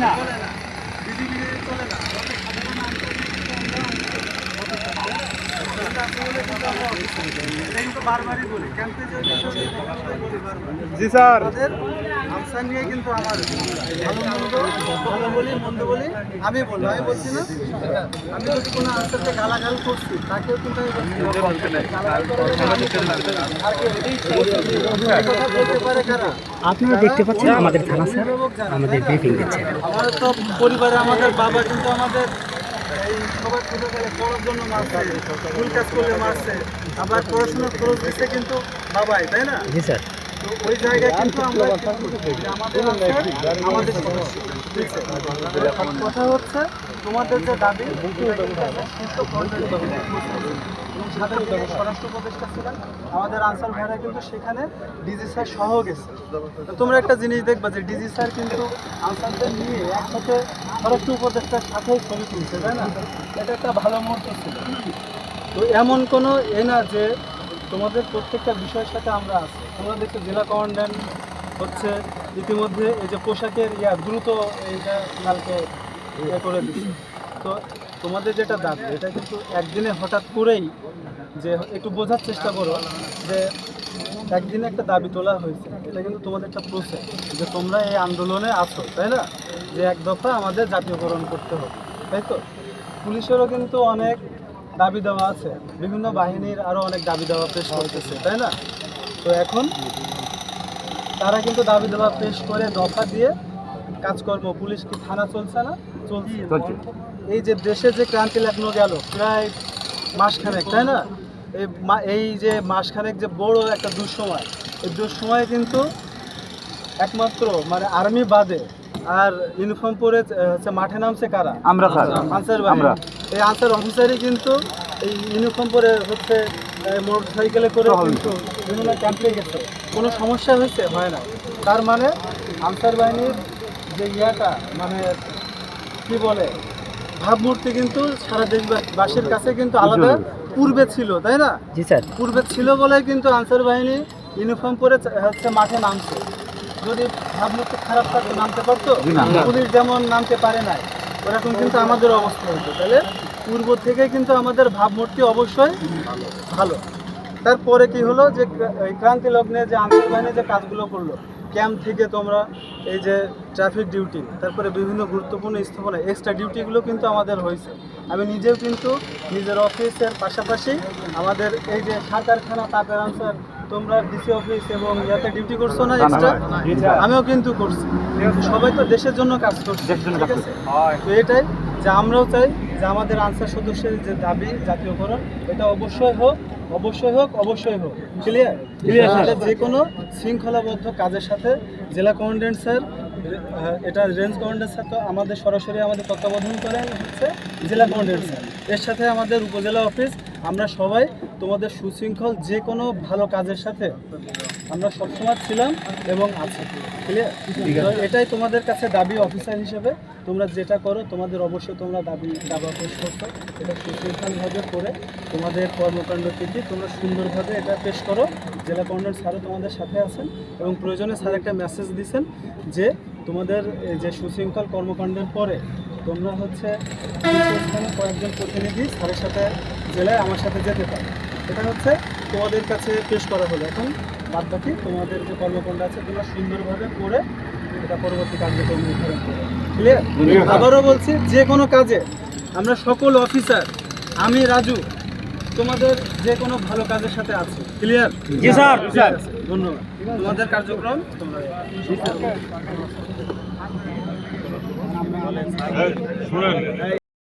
না বিজিবি নিয়ে চলে না আমাদের সাধারণ আনসার কিন্তু আমরা এটা আসলে কিন্তু আমরা এটা কিন্তু বারবারই বলি ক্যাম্পে যে বিষয় নিয়ে কথা বলি বারবার জি স্যার আনসার নিয়ে কিন্তু আমার ভালো মন্দ ভালো বলি মন্দ বলি আমি বলব আমি বলছি না আমি যদি কোনো আনসারকে গালাগাল করছি তাকেও কিন্তু আমি? আপনারা দেখতে পাচ্ছেন আমাদের থানা স্যার আমাদের ব্রিফিং তো পরিবারে আমাদের বাবা কিন্তু আমাদের এই গেলে পড়ার জন্য আবার পড়াশোনার খরচ দিচ্ছে কিন্তু বাবাই তাই না? জি স্যার। ওই জায়গায় কিন্তু আমরা আমাদের কথা হচ্ছে, তোমাদের যে দাবি স্বরাষ্ট্র উপদেষ্টা ছিলেন আমাদের আনসার কিন্তু সেখানে ডিজি তোমরা একটা জিনিস দেখবা যে ডিজি স্যার কিন্তু আনসারদের নিয়ে একসাথে স্বরাষ্ট্র উপদেষ্টার সাথে ছবি তুলছে, তাই না? এটা একটা ভালো মুহূর্ত ছিল। তো এমন কোনো এ না যে তোমাদের প্রত্যেকটা বিষয়ের সাথে আমরা আছি। তোমরা দেখছ জেলা কমান্ড্যান্ট হচ্ছে ইতিমধ্যে এই যে পোশাকের ইয়া দ্রুত এইটা কালকে ইয়ে করে দিচ্ছে তো তোমাদের যেটা দাবি, এটা কিন্তু একদিনে হঠাৎ করেই যে একটু বোঝার চেষ্টা করো যে একদিনে একটা দাবি তোলা হয়েছে, এটা কিন্তু তোমাদের একটা প্রসেস যে তোমরা এই আন্দোলনে আছো, তাই না? যে এক দফা আমাদের জাতীয়করণ করতে হবে, তাই তো? পুলিশেরও কিন্তু অনেক দাবি দেওয়া আছে। বিভিন্ন বাহিনীর আরও অনেক দাবি দেওয়া পেশ করতেছে তাই না? তো এখন তারা কিন্তু দাবি দেওয়া পেশ করে দফা দিয়ে কাজকর্ম পুলিশ কি থানা চলছে না? চলছে। এই যে দেশে যে ক্রান্তি লেখানো গেল প্রায় মাসখানেক তাই না? এই যে মাসখানেক যে বড় একটা দুঃসময় এই দুঃসময়ে কিন্তু একমাত্র মানে আর্মি বাদে আর ইউনিফর্ম পরে হচ্ছে মাঠে নামছে কারা? আমরা আনসার। আমরা। এই আনসার অফিসারই কিন্তু এই ইউনিফর্ম পরে হচ্ছে মোটর সাইকেলে করে কিন্তু বিভিন্ন ক্যাম্পে গেছে। কোনো সমস্যা হয়েছে? হয় না। তার মানে আনসার বাহিনীর যে ইয়াটা মানে কি বলে ভাবমূর্তি কিন্তু সারা দেশবাসীর কাছে কিন্তু আলাদা। পূর্বে ছিল তাই না? জি স্যার। পূর্বে ছিল বলে কিন্তু আনসার বাহিনী ইউনিফর্ম পরে হচ্ছে মাঠে নামছে। যদি ভাবমূর্তি খারাপ থাকতো নামতে পারতো? পুলিশ যেমন নামতে পারে নাই ওরকম কিন্তু আমাদের অবস্থা হতো তাহলে পূর্ব থেকে কিন্তু আমাদের ভাবমূর্তি অবশ্যই ভালো। তারপরে কি হলো যে ক্রান্তি লগ্নে যে আন্দোলনে যে কাজগুলো করল ক্যাম্প থেকে তোমরা এই যে ট্রাফিক ডিউটি তারপরে বিভিন্ন গুরুত্বপূর্ণ স্থাপনা এক্সট্রা ডিউটিগুলো কিন্তু আমাদের হয়েছে। আমি নিজেও কিন্তু নিজের অফিসের পাশাপাশি আমাদের এই যে সাঁতারখানা তাপের আনসার তোমরা ডিসি অফিস এবং ইয়াতে ডিউটি করছ না এক্সট্রা আমিও কিন্তু করছি। সবাই তো দেশের জন্য কাজ করছে ঠিক আছে? তো এটাই যে আমরাও চাই যে আমাদের আনসার সদস্যের যে দাবি জাতীয়করণ এটা অবশ্যই হোক অবশ্যই হোক অবশ্যই হোক। ক্লিয়ার ক্লিয়ার যে কোনো শৃঙ্খলাবদ্ধ কাজের সাথে জেলা কমান্ডেন্ট স্যার এটা রেঞ্জ কমান্ডেন্ট স্যার তো আমাদের সরাসরি আমাদের তত্ত্বাবধান করেন হচ্ছে জেলা কমান্ডেন্ট স্যার এর সাথে আমাদের উপজেলা অফিস আমরা সবাই তোমাদের সুশৃঙ্খল যে কোনো ভালো কাজের সাথে আমরা সবসময় ছিলাম এবং আছি। ক্লিয়ার এটাই তোমাদের কাছে দাবি অফিসার হিসেবে। তোমরা যেটা করো তোমাদের অবশ্যই তোমরা দাবি দাবা পেশ করছ। এটা সুশৃঙ্খলভাবে করে তোমাদের কর্মকাণ্ড থেকে তোমরা সুন্দরভাবে এটা পেশ করো। জেলা কমান্ডার স্যারও তোমাদের সাথে আছেন এবং প্রয়োজনে স্যার একটা মেসেজ দিছেন যে তোমাদের যে সুশৃঙ্খল কর্মকাণ্ডের পরে তোমরা হচ্ছে কয়েকজন প্রতিনিধি স্যারের সাথে জেলায় আমার সাথে যেতে পারো। এটা হচ্ছে তোমাদের কাছে পেশ করা হলো। এখন বাদ বাকি তোমাদের যে কর্মকাণ্ড আছে তোমরা সুন্দরভাবে করে এটা পরবর্তী কার্যক্রম নির্ধারণ করো। ক্লিয়ার আবারও বলছি যে কোনো কাজে আমরা সকল অফিসার আমি রাজু তোমাদের যে কোনো ভালো কাজের সাথে আছি। ক্লিয়ার জি স্যার ধন্যবাদ। তোমাদের কার্যক্রম তোমরা শুনেন।